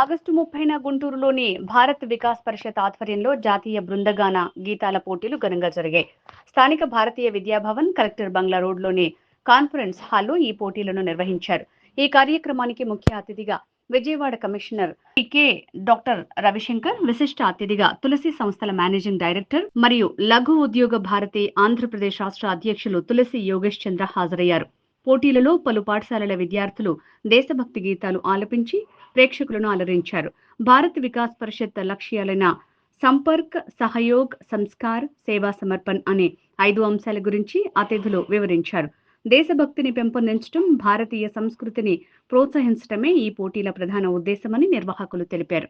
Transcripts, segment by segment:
August ముప్పైన గుంటూరులోని భారత్ వికాస్ పరిషత్ ఆధ్వర్యంలో జాతీయ బృందగాన గీతాల పోటీలు ఘనంగా జరిగాయి. స్థానిక భారతీయ విద్యాభవన్ కలెక్టర్ బంగ్లా రోడ్లోని కాన్ఫరెన్స్ హాల్లో ఈ పోటీలను నిర్వహించారు. ఈ కార్యక్రమానికి ముఖ్య అతిథిగా Vijayawada commissioner K doctor Ravishankar విశిష్ట అతిథిగా తులసి సంస్థల మేనేజింగ్ డైరెక్టర్ మరియు లఘు ఉద్యోగ భారతి ఆంధ్రప్రదేశ్ రాష్ట్ర అధ్యక్షులు తులసి యోగేష్ చంద్ర హాజరయ్యారు. పోటీలలో పలు పాఠశాలల విద్యార్థులు దేశభక్తి గీతాలు ఆలపించి ప్రేక్షకులను అలరించారు. భారత్ వికాస్ పరిషత్ లక్ష్యాలైన సంపర్క్ సహయోగ్ సంస్కార్ సేవా సమర్పణ్ అనే ఐదు అంశాల గురించి అతిథులు వివరించారు. దేశభక్తిని పెంపొందించడం భారతీయ సంస్కృతిని ప్రోత్సహించడమే ఈ పోటీల ప్రధాన ఉద్దేశమని నిర్వాహకులు తెలిపారు.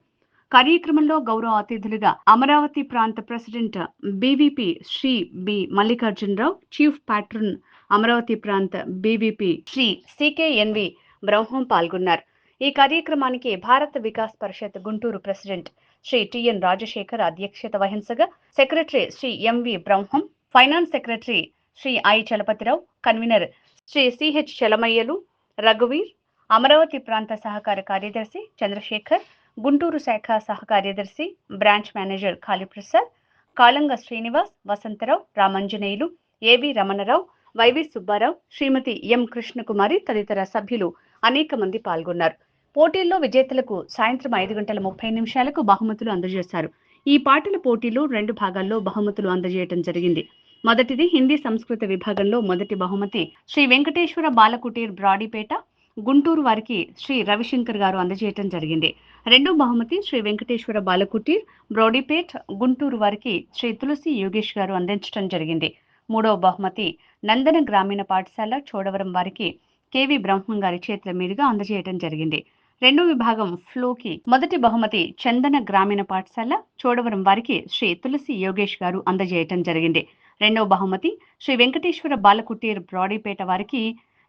కార్యక్రమంలో గౌరవ అతిథులుగా అమరావతి ప్రాంత president BVP Shri B Mallikarjunarao chief patron Amaravati ప్రాంత బీవీపీ శ్రీ సికేఎన్వి బ్రహ్మం పాల్గొన్నారు. ఈ కార్యక్రమానికి భారత వికాస్ పరిషత్ గుంటూరు ప్రెసిడెంట్ శ్రీ టిఎన్ రాజశేఖర్ అధ్యక్షత వహించగా secretary Shri MV Brahmam finance secretary Shri I Chalapathirao convener Shri CH చలమయ్యలు రఘువీర్ అమరావతి ప్రాంత సహకార కార్యదర్శి చంద్రశేఖర్ గుంటూరు శాఖ సహకార్యదర్శి branch manager Kaliprasad Kalanga Srinivas Vasantharao Ramanjaneyulu AV Ramanarao YV Subbarao Shrimati M Krishnakumari తదితర సభ్యులు అనేక మంది పాల్గొన్నారు. పోటీల్లో విజేతలకు సాయంత్రం ఐదు గంటల ముప్పై నిమిషాలకు బహుమతులు అందజేశారు. ఈ పాటల పోటీలో రెండు భాగాల్లో బహుమతులు అందజేయటం జరిగింది. మొదటిది హిందీ సంస్కృత విభాగంలో మొదటి బహుమతి శ్రీ వెంకటేశ్వర బాలకుటీర్ బ్రాడీపేట గుంటూరు వారికి శ్రీ రవిశంకర్ గారు అందజేయటం జరిగింది. రెండో బహుమతి శ్రీ వెంకటేశ్వర బాలకుటీర్ బ్రోడీపేట్ గుంటూరు వారికి శ్రీ తులసి యోగేష్ గారు అందించడం జరిగింది. మూడవ బహుమతి నందన గ్రామీణ పాఠశాల చోడవరం వారికి కేవి బ్రహ్మం గారి చేతుల మీదుగా అందజేయటం జరిగింది. రెండో విభాగం ఫ్లోకి మొదటి బహుమతి చందన గ్రామీణ పాఠశాల చోడవరం వారికి శ్రీ తులసి యోగేష్ గారు అందజేయటం జరిగింది. రెండవ బహుమతి శ్రీ వెంకటేశ్వర బాలకుటీర్ బ్రాడీపేట వారికి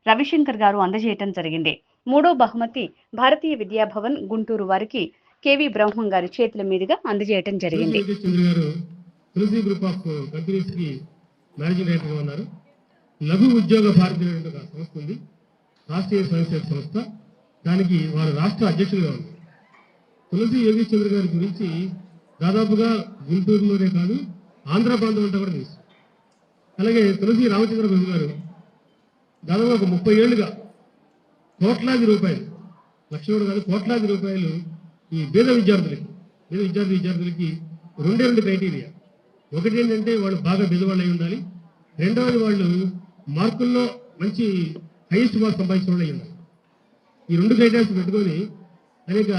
రవిశంకర్ గారు అందజేయటం జరిగింది. మూడో బహుమతి భారతీయ విద్యాభవన్ గుంటూరు వారికి కేవి బ్రహ్మం గారి చేతుల మీదుగా అందజేయటం జరిగింది. మేనేజింగ్ డైరెక్టర్గా ఉన్నారు. లఘు ఉద్యోగ భారతి ఒక సంస్థ ఉంది. రాష్ట్రీయ స్వయంసేవ సంస్థ. దానికి వారు రాష్ట్ర అధ్యక్షులుగా ఉన్నారు. తులసి యోగేష్ గారి గురించి దాదాపుగా గుంటూరులోనే కాదు ఆంధ్ర ప్రాంతం అంతా కూడా తెలుసు. అలాగే తులసి రామచంద్ర ప్రభు గారు దాదాపు ఒక ముప్పై ఏళ్ళుగా కోట్లాది రూపాయలు లక్షలు కాదు కోట్లాది రూపాయలు ఈ పేద విద్యార్థులకి పేద విద్యార్థి విద్యార్థులకి రెండే రెండు క్రైటీరియా. ఒకటి ఏంటంటే వాళ్ళు బాగా బెదవాళ్ళు అయి ఉండాలి. రెండవది వాళ్ళు మార్కుల్లో మంచి హైయెస్ట్ మార్క్స్ సంపాదించిన వాళ్ళు అయి ఉండాలి. ఈ రెండు గైడెన్స్ పెట్టుకొని అనేక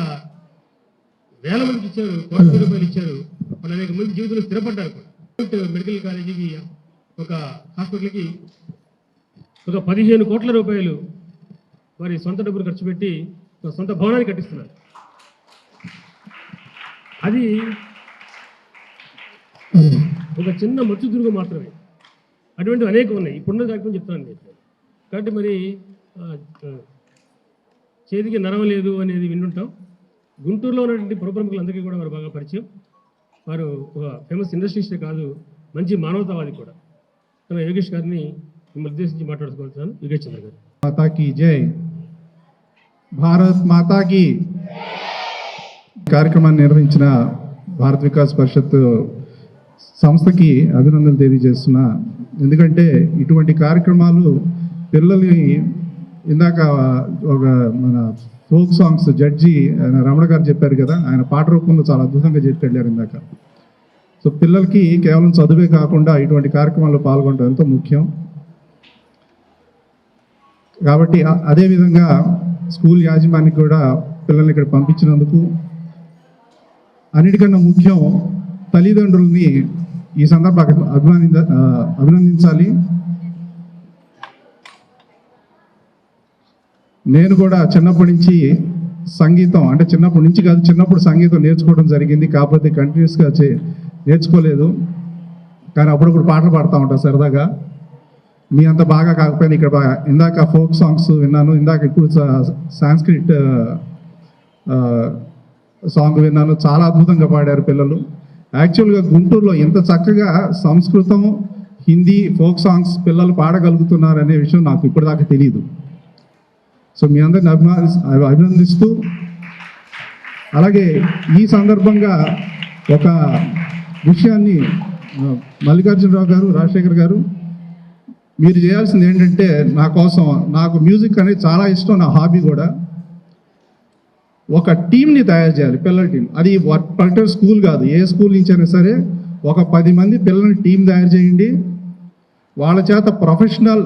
వేల మందికి ఇచ్చారు కోట్ల రూపాయలు ఇచ్చారు. వాళ్ళు అనేక మంది జీవితంలో స్థిరపడ్డారు మెడికల్ కాలేజీకి ఒక హాస్పిటల్కి ఒక పదిహేను కోట్ల రూపాయలు వారి సొంత డబ్బులు ఖర్చు పెట్టి సొంత భవనాన్ని కట్టిస్తున్నారు. అది ఒక చిన్న మృత్యుదుర్గం మాత్రమే. అటువంటివి అనేక ఉన్నాయి. ఇప్పుడున్న కాకుండా చెప్తాను నేను. కాబట్టి మరి చేతికి నరం లేదు అనేది వింటుంటాం. గుంటూరులో ఉన్నటువంటి పురప్రముఖులందరికీ కూడా వారు బాగా పరిచయం. వారు ఒక ఫేమస్ ఇండస్ట్రీస్టే కాదు మంచి మానవతావాది కూడా. తన యోగేష్ గారిని మిమ్మల్ని ఉద్దేశించి మాట్లాడుకుంటున్నాను యోగేష్ చంద్ర గారు. మాతాకి జై. భారత్ మాతాకి కార్యక్రమాన్ని నిర్వహించిన భారత్ వికాస్ పరిషత్ సంస్థకి అభినందనలు తెలియజేస్తున్నా. ఎందుకంటే ఇటువంటి కార్యక్రమాలు పిల్లల్ని ఇందాక ఒక మన ఫోక్ సాంగ్స్ జడ్జి ఆయన రమణ గారు చెప్పారు కదా ఆయన పాట రూపంలో చాలా అద్భుతంగా చెప్పి వెళ్ళారు ఇందాక. సో పిల్లలకి కేవలం చదువే కాకుండా ఇటువంటి కార్యక్రమాల్లో పాల్గొనడం ఎంతో ముఖ్యం. కాబట్టి అదేవిధంగా స్కూల్ యాజమాన్యానికి కూడా పిల్లల్ని ఇక్కడ పంపించినందుకు. అన్నిటికన్నా ముఖ్యం తల్లిదండ్రుల్ని ఈ సందర్భంగా అభిమానించ అభినందించాలి. నేను కూడా చిన్నప్పటి నుంచి సంగీతం అంటే చిన్నప్పటి నుంచి కాదు చిన్నప్పుడు సంగీతం నేర్చుకోవడం జరిగింది. కాకపోతే కంటిన్యూస్గా చే నేర్చుకోలేదు. కానీ అప్పుడప్పుడు పాటలు పాడుతూ ఉంటాను సరదాగా. మీ అంత బాగా కాకపోయినా ఇక్కడ బాగా ఇందాక ఫోక్ సాంగ్స్ విన్నాను. ఇందాక ఇప్పుడు సాంస్క్రిట్ సాంగ్ విన్నాను. చాలా అద్భుతంగా పాడారు పిల్లలు. యాక్చువల్గా గుంటూరులో ఇంత చక్కగా సంస్కృతం హిందీ ఫోక్ సాంగ్స్ పిల్లలు పాడగలుగుతున్నారు అనే విషయం నాకు ఇప్పటిదాకా తెలియదు సో మీ అందరిని అభిమాని అభినందిస్తూ అలాగే ఈ సందర్భంగా ఒక విషయాన్ని మల్లికార్జునరావు గారు రాజశేఖర్ గారు మీరు చేయాల్సింది ఏంటంటే నా కోసం నాకు మ్యూజిక్ అనేది చాలా ఇష్టం నా హాబీ కూడా. ఒక టీంని తయారు చేయాలి పిల్లల టీం అది పర్టికులర్ స్కూల్ కాదు. ఏ స్కూల్ నుంచి అయినా సరే ఒక పది మంది పిల్లల్ని టీం తయారు చేయండి. వాళ్ళ చేత ప్రొఫెషనల్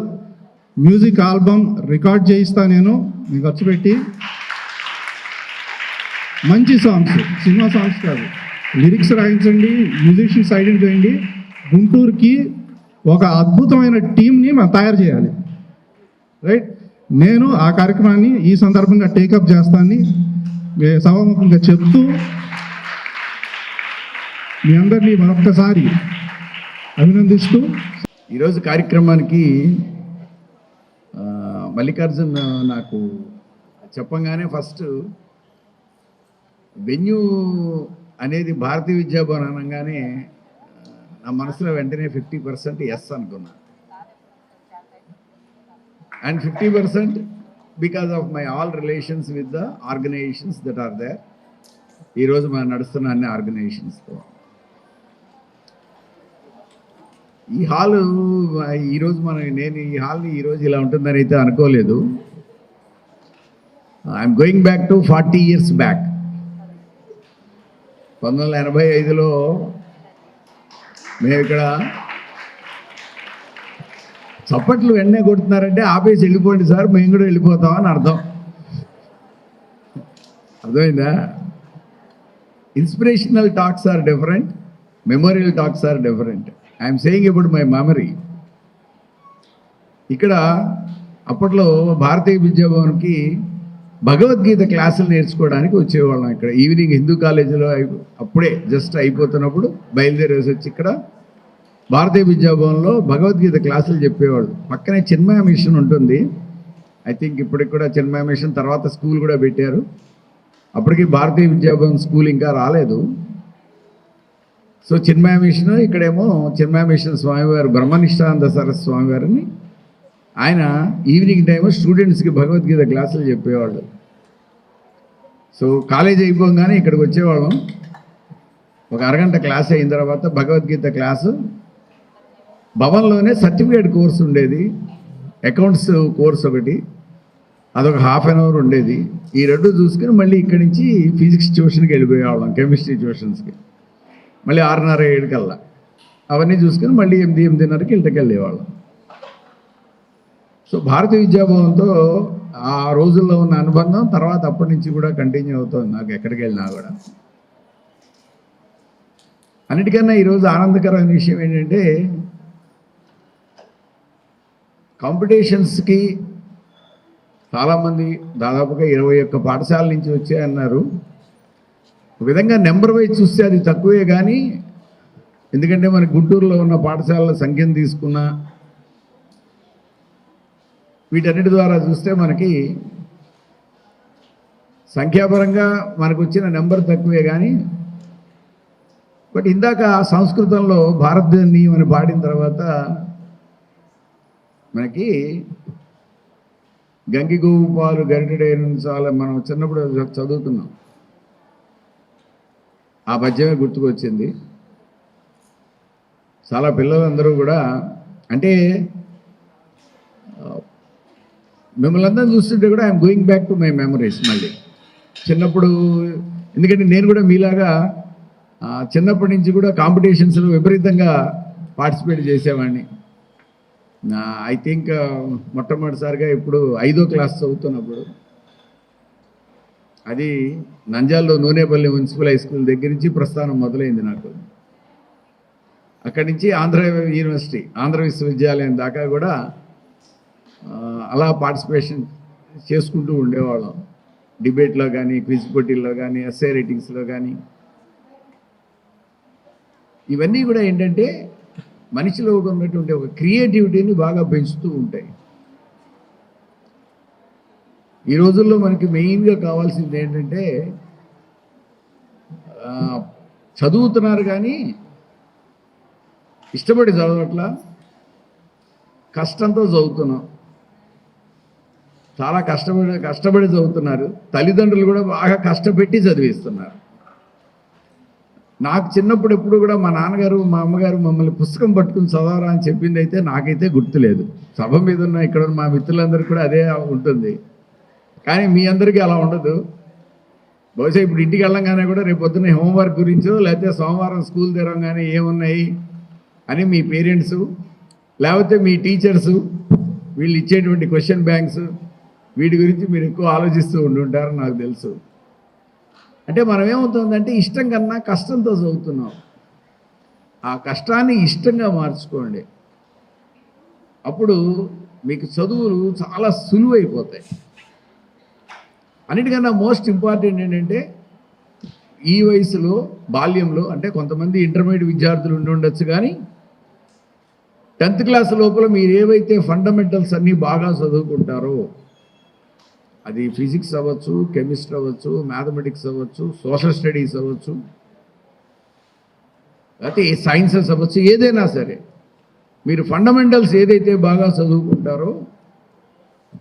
మ్యూజిక్ ఆల్బమ్ రికార్డ్ చేయిస్తా నేను. మీకు ఖర్చు పెట్టి. మంచి సాంగ్స్ సినిమా సాంగ్స్ కాదు. లిరిక్స్ రాయించండి మ్యూజిషియన్స్ ఐడెంట్ చేయండి. గుంటూరుకి ఒక అద్భుతమైన టీంని మనం తయారు చేయాలి. రైట్? నేను ఆ కార్యక్రమాన్ని ఈ సందర్భంగా టేకప్ చేస్తాను సభాముఖంగా చెప్తూ మీ అందరినీ మరొక్కసారి అభినందిస్తూ ఈరోజు కార్యక్రమానికి మల్లికార్జున్ నాకు చెప్పంగానే ఫస్ట్ వెన్యూ అనేది భారతీయ విద్యాభవన్ అనగానే నా మనసులో వెంటనే ఫిఫ్టీ పర్సెంట్ ఎస్ అనుకున్నా. And fifty percent because of my all relations with the organisations that are there ఈరోజు మనం నడుస్తున్న అన్ని ఆర్గనైజేషన్స్తో ఈ హాల్ ఈరోజు మనం నేను ఈ హాల్ని ఈరోజు ఇలా ఉంటుందని అయితే అనుకోలేదు. I'm going back to forty years back పంతొమ్మిది వందల ఎనభై ఐదులో మేము ఇక్కడ చప్పట్లు వెంటనే కొడుతున్నారంటే ఆపేసి వెళ్ళిపోండి సార్ మేము కూడా వెళ్ళిపోతామని అర్థం. అర్థమైందా? Inspirational talks are different memorial talks are different I'm saying ఇప్పుడు మై మెమరీ ఇక్కడ అప్పట్లో భారతీయ విద్యాభవన్కి భగవద్గీత క్లాసులు నేర్చుకోవడానికి వచ్చేవాళ్ళం ఇక్కడ. ఈవినింగ్ హిందూ కాలేజీలో అప్పుడే జస్ట్ అయిపోతున్నప్పుడు బయలుదేరేసి వచ్చి ఇక్కడ భారతీయ విద్యాభవన్లో భగవద్గీత క్లాసులు చెప్పేవాడు. పక్కనే చిన్మయ మిషన్ ఉంటుంది. ఐ థింక్ ఇప్పటికి కూడా చిన్మయ మిషన్ తర్వాత స్కూల్ కూడా పెట్టారు. అప్పటికి భారతీయ విద్యాభవన్ స్కూల్ ఇంకా రాలేదు. సో చిన్మయ మిషన్ ఇక్కడేమో చిన్మయ మిషన్ స్వామివారు బ్రహ్మనిష్టానంద సరస్వతి స్వామివారిని ఆయన ఈవినింగ్ టైం స్టూడెంట్స్కి భగవద్గీత క్లాసులు చెప్పేవాళ్ళు. సో కాలేజ్ అయిపోగానే ఇక్కడికి వచ్చేవాళ్ళం. ఒక అరగంట క్లాస్ అయిన తర్వాత భగవద్గీత క్లాసు భవన్లోనే సర్టిఫికేట్ కోర్స్ ఉండేది. అకౌంట్స్ కోర్స్ ఒకటి. అదొక హాఫ్ అన్ అవర్ ఉండేది. ఈ రెండు చూసుకుని మళ్ళీ ఇక్కడి నుంచి ఫిజిక్స్ ట్యూషన్కి వెళ్ళిపోయేవాళ్ళం కెమిస్ట్రీ ట్యూషన్స్కి మళ్ళీ ఆరున్నర ఏడు కల్లా. అవన్నీ చూసుకుని మళ్ళీ ఎనిమిది ఎనిమిదిన్నరకి ఇంటికి వెళ్ళేవాళ్ళం. సో భారతీయ విద్యాభవన్తో ఆ రోజుల్లో ఉన్న అనుబంధం తర్వాత అప్పటి నుంచి కూడా కంటిన్యూ అవుతుంది. నాకు ఎక్కడికి వెళ్ళినా కూడా. అన్నిటికన్నా ఈరోజు ఆనందకరమైన విషయం ఏంటంటే కాంపిటీషన్స్కి చాలామంది దాదాపుగా ఇరవై ఒక్క పాఠశాల నుంచి వచ్చాయన్నారు. ఒక విధంగా నెంబర్ వైజ్ చూస్తే అది తక్కువే కానీ ఎందుకంటే మన గుంటూరులో ఉన్న పాఠశాలల సంఖ్యను తీసుకున్న వీటన్నిటి ద్వారా చూస్తే మనకి సంఖ్యాపరంగా మనకు వచ్చిన నెంబర్ తక్కువే కానీ బట్ ఇందాక సంస్కృతంలో భారతదేశాన్ని మనం పాడిన తర్వాత మనకి గంగి గోవు పాలు గరిటెడైన చాలా మనం చిన్నప్పుడు చదువుతున్నాం ఆ పద్యమే గుర్తుకొచ్చింది. చాలా పిల్లలందరూ కూడా అంటే మిమ్మల్ని అందరం చూస్తుంటే కూడా I'm going back to my memories మళ్ళీ. చిన్నప్పుడు ఎందుకంటే నేను కూడా మీలాగా చిన్నప్పటి నుంచి కూడా కాంపిటీషన్స్లో విపరీతంగా పార్టిసిపేట్ చేసేవాడిని. ఐ థింక్ uh, మొట్టమొదటిసారిగా ఇప్పుడు ఐదో క్లాస్ చదువుతున్నప్పుడు అది నంజాల్లో నూనెపల్లి మున్సిపల్ హై స్కూల్ దగ్గర నుంచి ప్రస్థానం మొదలైంది నాకు. అక్కడి నుంచి ఆంధ్ర యూనివర్సిటీ ఆంధ్ర విశ్వవిద్యాలయం దాకా కూడా అలా పార్టిసిపేషన్ చేసుకుంటూ ఉండేవాళ్ళం. డిబేట్లో కానీ క్విజ్ పోటీల్లో కానీ ఎస్ఏ రేటింగ్స్లో కానీ. ఇవన్నీ కూడా ఏంటంటే మనిషిలో ఉన్నటువంటి ఒక క్రియేటివిటీని బాగా పెంచుతూ ఉంటాయి. ఈ రోజుల్లో మనకి మెయిన్గా కావాల్సింది ఏంటంటే చదువుతున్నారు కానీ ఇష్టపడి చదవట్లా కష్టంతో చదువుతున్నాం. చాలా కష్టపడి కష్టపడి చదువుతున్నారు. తల్లిదండ్రులు కూడా బాగా కష్టపెట్టి చదివిస్తున్నారు. నాకు చిన్నప్పుడు ఎప్పుడు కూడా మా నాన్నగారు మా అమ్మగారు మమ్మల్ని పుస్తకం పట్టుకుని చదవరా అని చెప్పింది అయితే నాకైతే గుర్తులేదు. సభ మీద ఉన్న ఇక్కడ ఉన్న మా మిత్రులందరికీ కూడా అదే ఉంటుంది. కానీ మీ అందరికీ అలా ఉండదు. బహుశా ఇప్పుడు ఇంటికి వెళ్ళంగానే కూడా రేపు పొద్దున్న హోంవర్క్ గురించో లేకపోతే సోమవారం స్కూల్ తెరవగానే ఏమున్నాయి అని మీ పేరెంట్స్ లేకపోతే మీ టీచర్సు వీళ్ళు ఇచ్చేటువంటి క్వశ్చన్ బ్యాంక్స్ వీటి గురించి మీరు ఎక్కువ ఆలోచిస్తూ ఉండుంటారు నాకు తెలుసు. అంటే మనం ఏమవుతుందంటే ఇష్టం కన్నా కష్టంతో చదువుతున్నాం. ఆ కష్టాన్ని ఇష్టంగా మార్చుకోండి. అప్పుడు మీకు చదువులు చాలా సులువైపోతాయి. అన్నిటికన్నా మోస్ట్ ఇంపార్టెంట్ ఏంటంటే ఈ వయసులో బాల్యంలో అంటే కొంతమంది ఇంటర్మీడియట్ విద్యార్థులు ఉండి ఉండొచ్చు కానీ టెన్త్ క్లాస్ లోపల మీరు ఏవైతే ఫండమెంటల్స్ అన్నీ బాగా చదువుకుంటారో అది ఫిజిక్స్ అవ్వచ్చు కెమిస్ట్రీ అవ్వచ్చు మ్యాథమెటిక్స్ అవ్వచ్చు సోషల్ స్టడీస్ అవ్వచ్చు. లేకపోతే సైన్సెస్ అవ్వచ్చు ఏదైనా సరే. మీరు ఫండమెంటల్స్ ఏదైతే బాగా చదువుకుంటారో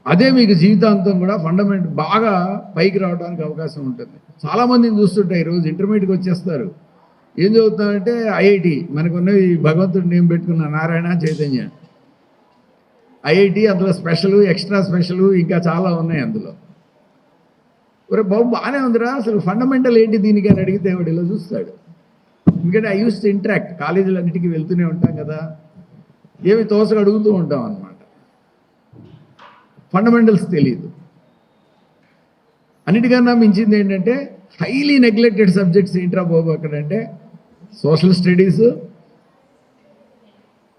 అదే మీకు జీవితాంతం కూడా ఫండమెంట్ బాగా పైకి రావడానికి అవకాశం ఉంటుంది. చాలామందిని చూస్తుంటే ఈరోజు ఇంటర్మీడియట్కి వచ్చేస్తారు. ఏం చదువుతామంటే ఐఐటి మనకున్నవి భగవంతుడు నేమ్ పెట్టుకున్న నారాయణ చైతన్య. ఐఐటి అందులో స్పెషల్ ఎక్స్ట్రా స్పెషల్ ఇంకా చాలా ఉన్నాయి అందులో. ఒరే బాబు బాగానే ఉందిరా. అసలు ఫండమెంటల్ ఏంటి దీనికి అని అడిగితే వాడు ఇలా చూస్తాడు. ఎందుకంటే ఐ యూస్ టు ఇంటరాక్ట్. కాలేజీలన్నిటికీ వెళ్తూనే ఉంటాం కదా. ఏమి తోసగా అడుగుతూ ఉంటాం అనమాట ఫండమెంటల్స్ తెలియదు అన్నిటికన్నా మించింది ఏంటంటే హైలీ నెగ్లెక్టెడ్ సబ్జెక్ట్స్ ఏంట్రా బాబు అక్కడంటే social studies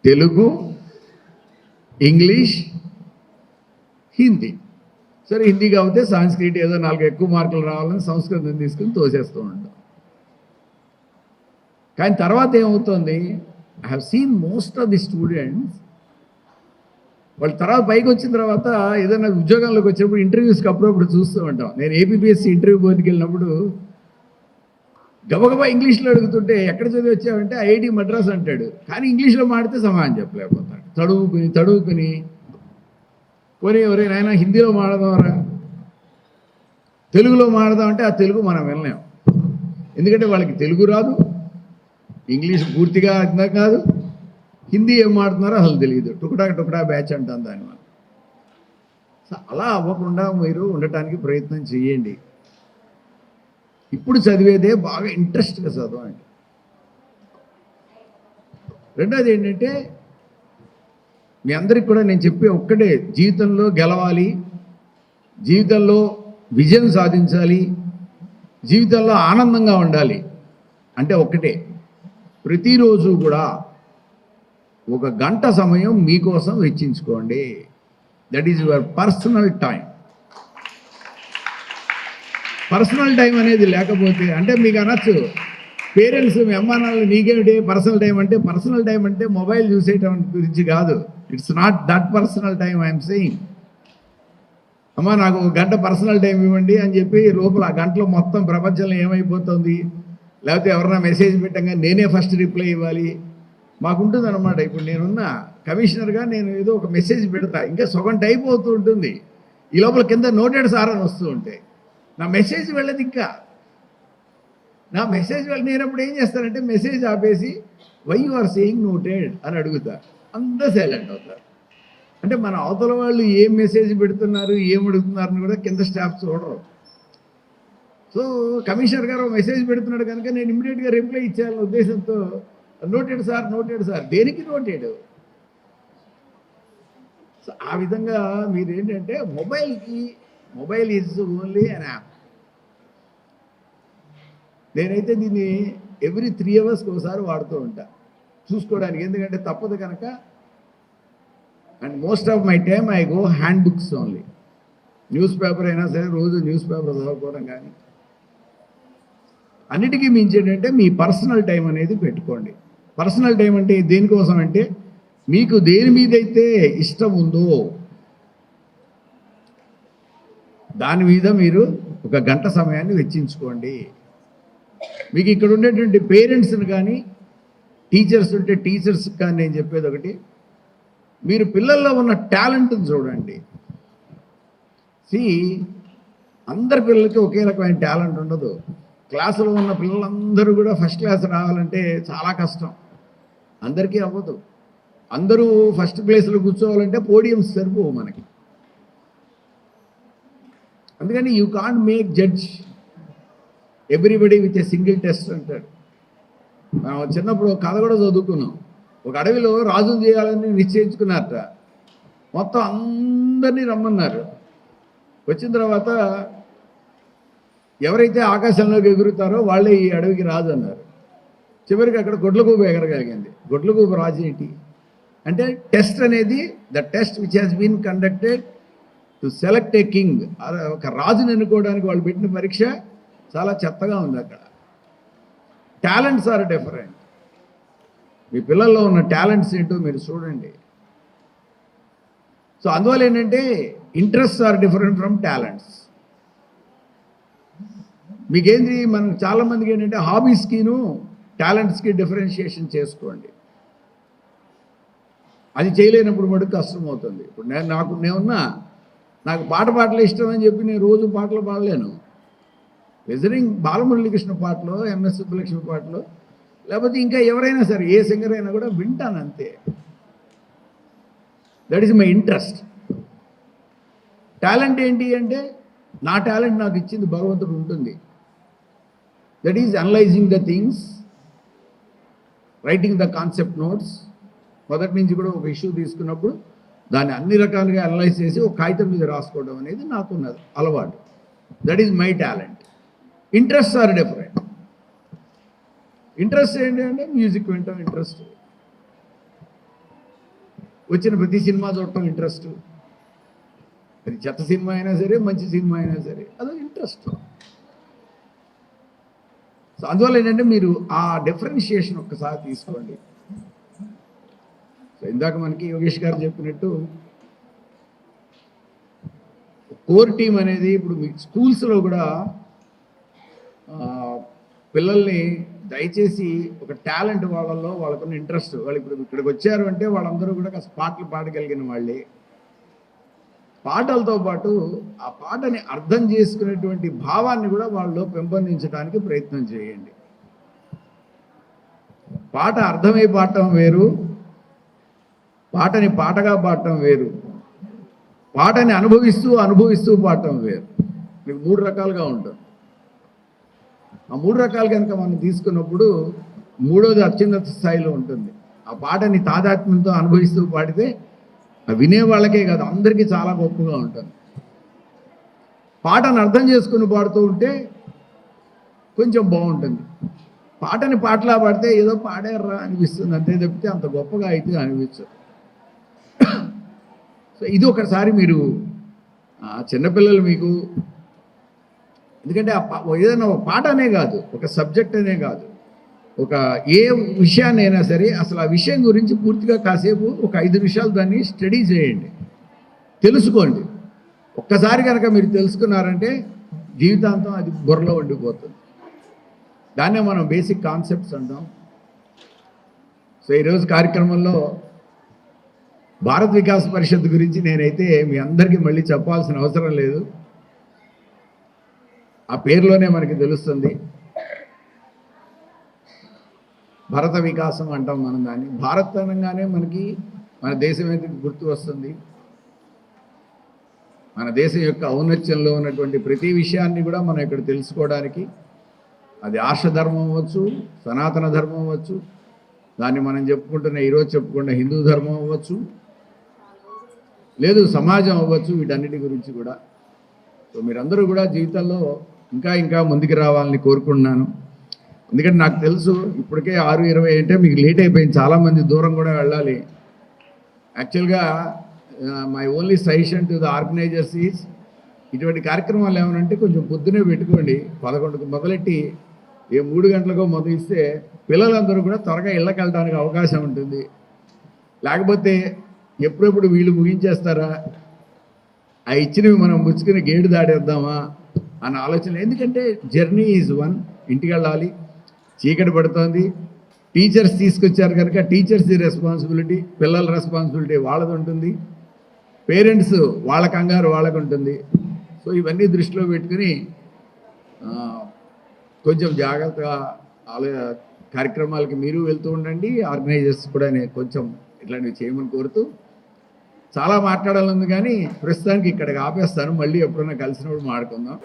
Telugu English Hindi సరే హిందీ కాకపోతే సాంస్క్రిట్ ఏదో నాలుగు ఎక్కువ మార్కులు రావాలని సంస్కృతం తీసుకుని తోసేస్తూ ఉంటాం. కానీ తర్వాత ఏమవుతుంది? I have seen most of the students వాళ్ళు తర్వాత పైకి వచ్చిన తర్వాత ఏదైనా ఉద్యోగంలోకి వచ్చినప్పుడు ఇంటర్వ్యూస్కి అప్పుడప్పుడు చూస్తూ ఉంటాం. నేను ఏపీఎస్సి ఇంటర్వ్యూ బోర్డుకి వెళ్ళినప్పుడు గబగబా ఇంగ్లీష్లో అడుగుతుంటే ఎక్కడ చదివి వచ్చావంటే ఐఐటి మద్రాస్ అంటాడు. కానీ ఇంగ్లీష్లో మాడితే సమాధానం చెప్పలేకపోతాడు. తడువుకుని తడువుకుని పోనీ ఎవరే నాయన హిందీలో మాడదామరా తెలుగులో మాడదామంటే ఆ తెలుగు మనం వినలేం. ఎందుకంటే వాళ్ళకి తెలుగు రాదు ఇంగ్లీష్ పూర్తిగా అర్థం కాదు హిందీ ఏం మాడుతున్నారో అసలు తెలియదు. టుకుడా టుకుడా బ్యాచ్ అంటాం దాని వల్ల అలా అవ్వకుండా మీరు ఉండటానికి ప్రయత్నం చేయండి. ఇప్పుడు చదివేదే బాగా ఇంట్రెస్ట్గా చదవండి రెండోది ఏంటంటే మీ అందరికి కూడా నేను చెప్పే ఒక్కటే జీవితంలో గెలవాలి జీవితంలో విజయం సాధించాలి జీవితంలో ఆనందంగా ఉండాలి అంటే ఒక్కటే. ప్రతిరోజు కూడా ఒక గంట సమయం మీకోసం వెచ్చించుకోండి. That is your personal time personal time అనేది లేకపోతే అంటే మీకు అనొచ్చు. పేరెంట్స్ మీ అమ్మా నీకేమిటి? పర్సనల్ టైం అంటే పర్సనల్ టైం అంటే మొబైల్ చూసేయటం గురించి కాదు. It's not that personal time I'm saying అమ్మా నాకు ఒక గంట పర్సనల్ టైం ఇవ్వండి అని చెప్పి లోపల ఆ గంటలో మొత్తం ప్రపంచంలో ఏమైపోతుంది? లేకపోతే ఎవరైనా మెసేజ్ పెట్టంగా నేనే ఫస్ట్ రిప్లై ఇవ్వాలి. మాకుంటుంది అనమాట ఇప్పుడు నేనున్న కమిషనర్గా నేను ఏదో ఒక మెసేజ్ పెడతా. ఇంకా సగం టైప్ అవుతూ ఉంటుంది. ఈ లోపల కింద నోటెడ్ సార్ అని వస్తూ ఉంటాయి నా మెసేజ్ వెళ్ళదు ఇంకా. నా మెసేజ్ వెళ్ళి నేను అప్పుడు ఏం చేస్తానంటే మెసేజ్ ఆపేసి why you are saying noted అని అడుగుతా. అంతా సైలెంట్ అవుతారు. అంటే మన అవతల వాళ్ళు ఏం మెసేజ్ పెడుతున్నారు ఏం అడుగుతున్నారు అని కూడా కింద స్టాఫ్ చూడరు. సో కమిషనర్ గారు మెసేజ్ పెడుతున్నాడు కనుక నేను ఇమీడియట్గా రిప్లై ఇచ్చేయాలనే ఉద్దేశంతో నోటెడ్ సార్ నోటెడ్ సార్ దేనికి నోటెడ్ సో ఆ విధంగా మీరేంటంటే మొబైల్కి mobile is only an app నేనైతే దీన్ని ఎవ్రీ త్రీ అవర్స్కి ఒకసారి వాడుతూ ఉంటా. చూసుకోవడానికి. ఎందుకంటే తప్పదు కనుక. And most of my time I go hand books only newspaper అయినా సరే రోజు న్యూస్ పేపర్ చదువుకోవడం కానీ. అన్నిటికీ మించి ఏంటంటే మీ పర్సనల్ టైం అనేది పెట్టుకోండి. పర్సనల్ టైం అంటే దేనికోసం అంటే మీకు దేని మీదైతే ఇష్టం ఉందో దాని మీద మీరు ఒక గంట సమయాన్ని వెచ్చించుకోండి. మీకు ఇక్కడ ఉండేటువంటి పేరెంట్స్ని కానీ టీచర్స్ ఉంటే టీచర్స్ కానీ నేను చెప్పేది ఒకటి. మీరు పిల్లల్లో ఉన్న టాలెంట్ని చూడండి. సి అందరి పిల్లలకి ఒకే రకమైన టాలెంట్ ఉండదు. క్లాసులో ఉన్న పిల్లలందరూ కూడా ఫస్ట్ క్లాస్ రావాలంటే చాలా కష్టం. అందరికీ అవ్వదు. అందరూ ఫస్ట్ ప్లేస్లో కూర్చోవాలంటే పోడియంస్ సరిపోవు మనకి. అందుకని you can't make judge everybody with a single test అంటాడు. మనం చిన్నప్పుడు కథ కూడా చదువుకున్నాం. ఒక అడవిలో రాజులు చేయాలని నిశ్చయించుకున్నారట. మొత్తం అందరినీ రమ్మన్నారు. వచ్చిన తర్వాత ఎవరైతే ఆకాశంలోకి ఎగురుతారో వాళ్ళే ఈ అడవికి రాజు అన్నారు. చివరికి అక్కడ గొడ్లగూపు ఎగరగలిగింది. గొడ్లగూబ రాజు ఏంటి? అంటే టెస్ట్ అనేది the test which has been conducted to select a king. ఒక రాజుని ఎన్నుకోవడానికి వాళ్ళు పెట్టిన పరీక్ష చాలా చెత్తగా ఉంది అక్కడ. Talents are different. మీ పిల్లల్లో ఉన్న టాలెంట్స్ ఏంటో మీరు చూడండి. సో అందువల్ల ఏంటంటే interest are different from talents మీకేంది మనం చాలామందికి ఏంటంటే హాబీస్కిను టాలెంట్స్కి డిఫరెన్షియేషన్ చేసుకోండి. అది చేయలేనప్పుడు మటుకు కష్టం అవుతుంది. ఇప్పుడు నేను నాకు నేనున్నా నాకు పాట పాటలు ఇష్టం అని చెప్పి నేను రోజు పాటలు పాడలేను. వెజరింగ్ బాలమురళీకృష్ణ పాటలు ఎంఎస్ సుబ్బలక్ష్మి పాటలు లేకపోతే ఇంకా ఎవరైనా సరే ఏ సింగర్ అయినా కూడా వింటాను అంతే. That is my interest talent ఏంటి అంటే నా టాలెంట్ నాకు ఇచ్చింది భగవంతుడు ఉంటుంది. That is analysing the things writing the concept notes మొదటి నుంచి కూడా ఒక ఇష్యూ తీసుకున్నప్పుడు దాన్ని అన్ని రకాలుగా అనలైజ్ చేసి ఒక కాగితం మీద రాసుకోవడం అనేది నాకున్నది అలవాటు. That is my talent interest are different interest ఏంటి అంటే మ్యూజిక్ వింటాం ఇంట్రెస్ట్ వచ్చిన ప్రతి సినిమా చూడటం ఇంట్రెస్ట్ అది చెత్త సినిమా అయినా సరే మంచి సినిమా అయినా సరే అదో ఇంట్రెస్ట్ సో అందువల్ల ఏంటంటే మీరు ఆ డిఫరెన్షియేషన్ ఒక్కసారి తీసుకోండి. సో ఇందాక మనకి యోగేష్ గారు చెప్పినట్టు కోర్ టీం అనేది ఇప్పుడు మీ స్కూల్స్లో కూడా పిల్లల్ని దయచేసి ఒక టాలెంట్ వాళ్ళల్లో వాళ్ళకున్న ఇంట్రెస్ట్. వాళ్ళు ఇప్పుడు ఇక్కడికి వచ్చారు అంటే వాళ్ళందరూ కూడా కాస్త పాటలు పాడగలిగిన వాళ్ళే. పాటలతో పాటు ఆ పాటని అర్థం చేసుకునేటువంటి భావాన్ని కూడా వాళ్ళు పెంపొందించడానికి ప్రయత్నం చేయండి. పాట అర్థమై పాడటం వేరు పాటని పాటగా పాడటం వేరు. పాటని అనుభవిస్తూ అనుభవిస్తూ పాడటం వేరు. మీకు మూడు రకాలుగా ఉంటుంది. ఆ మూడు రకాలు కనుక మనం తీసుకున్నప్పుడు మూడోది అత్యున్నత స్థాయిలో ఉంటుంది. ఆ పాటని తాదాత్మ్యంతో అనుభవిస్తూ పాడితే ఆ వినే వాళ్ళకే కాదు అందరికీ చాలా గొప్పగా ఉంటుంది. పాటను అర్థం చేసుకుని పాడుతూ ఉంటే కొంచెం బాగుంటుంది. పాటని పాటలా పాడితే ఏదో పాడారా అనిపిస్తుంది. అంతే తప్పితే అంత గొప్పగా అయితే అనిపించదు. సో ఇది ఒకసారి మీరు చిన్నపిల్లలు మీకు ఎందుకంటే ఆ పా- ఏదైనా ఒక పాట అనే కాదు ఒక సబ్జెక్ట్ అనే కాదు. ఒక ఏ విషయాన్నైనా సరే అసలు ఆ విషయం గురించి పూర్తిగా కాసేపు ఒక ఐదు నిమిషాలు దాన్ని స్టడీ చేయండి. తెలుసుకోండి. ఒక్కసారి కనుక మీరు తెలుసుకున్నారంటే జీవితాంతం అది బుర్రలో ఉండిపోతుంది. దాన్నే మనం బేసిక్ కాన్సెప్ట్స్ అంటాం. సో ఈరోజు కార్యక్రమంలో భారత్ వికాస్ పరిషత్ గురించి నేనైతే మీ అందరికీ మళ్ళీ చెప్పాల్సిన అవసరం లేదు. ఆ పేరులోనే మనకి తెలుస్తుంది. భారత వికాసం అంటాం మనం దాన్ని. భారత్ అనగానే మనకి మన దేశం అయితే గుర్తు వస్తుంది? మన దేశం యొక్క ఔన్నత్యంలో ఉన్నటువంటి ప్రతి విషయాన్ని కూడా మనం ఇక్కడ తెలుసుకోవడానికి అది ఆర్షధర్మం అవ్వచ్చు సనాతన ధర్మం అవ్వచ్చు దాన్ని మనం చెప్పుకుంటున్న ఈరోజు చెప్పుకున్న హిందూ ధర్మం అవ్వచ్చు లేదు సమాజం అవ్వచ్చు వీటన్నిటి గురించి కూడా. సో మీరందరూ కూడా జీవితంలో ఇంకా ఇంకా ముందుకు రావాలని కోరుకుంటున్నాను. ఎందుకంటే నాకు తెలుసు ఇప్పటికే ఆరు ఇరవై అంటే మీకు లేట్ అయిపోయింది చాలామంది దూరం కూడా వెళ్ళాలి. యాక్చువల్గా my only suggestion to the organisers is ఇటువంటి కార్యక్రమాలు ఏమనంటే కొంచెం పొద్దునే పెట్టుకోండి పదకొండుకు మొదలెట్టి ఏ మూడు గంటలకో మొదలిస్తే పిల్లలందరూ కూడా త్వరగా ఇళ్ళకి వెళ్ళడానికి అవకాశం ఉంటుంది. లేకపోతే ఎప్పుడెప్పుడు వీళ్ళు ముగించేస్తారా? ఆ ఇచ్చినవి మనం ముచ్చుకుని గేడు దాటేద్దామా అన్న ఆలోచన ఎందుకంటే జర్నీ ఈజ్ వన్ ఇంటికి వెళ్ళాలి చీకటి పడుతోంది టీచర్స్ తీసుకొచ్చారు కనుక టీచర్స్ రెస్పాన్సిబిలిటీ పిల్లల రెస్పాన్సిబిలిటీ వాళ్ళది ఉంటుంది పేరెంట్స్ వాళ్ళ కంగారు వాళ్ళకు ఉంటుంది. సో ఇవన్నీ దృష్టిలో పెట్టుకుని కొంచెం జాగ్రత్తగా ఆలో కార్యక్రమాలకి మీరు వెళ్తూ ఉండండి ఆర్గనైజర్స్ కూడా కొంచెం ఇట్లాంటివి చేయమని కోరుతూ చాలా మాట్లాడాలని ఉంది కానీ ప్రస్తుతానికి ఇక్కడికి ఆపేస్తాను. మళ్ళీ ఎప్పుడైనా కలిసినప్పుడు మాట్లాడుకుందాం.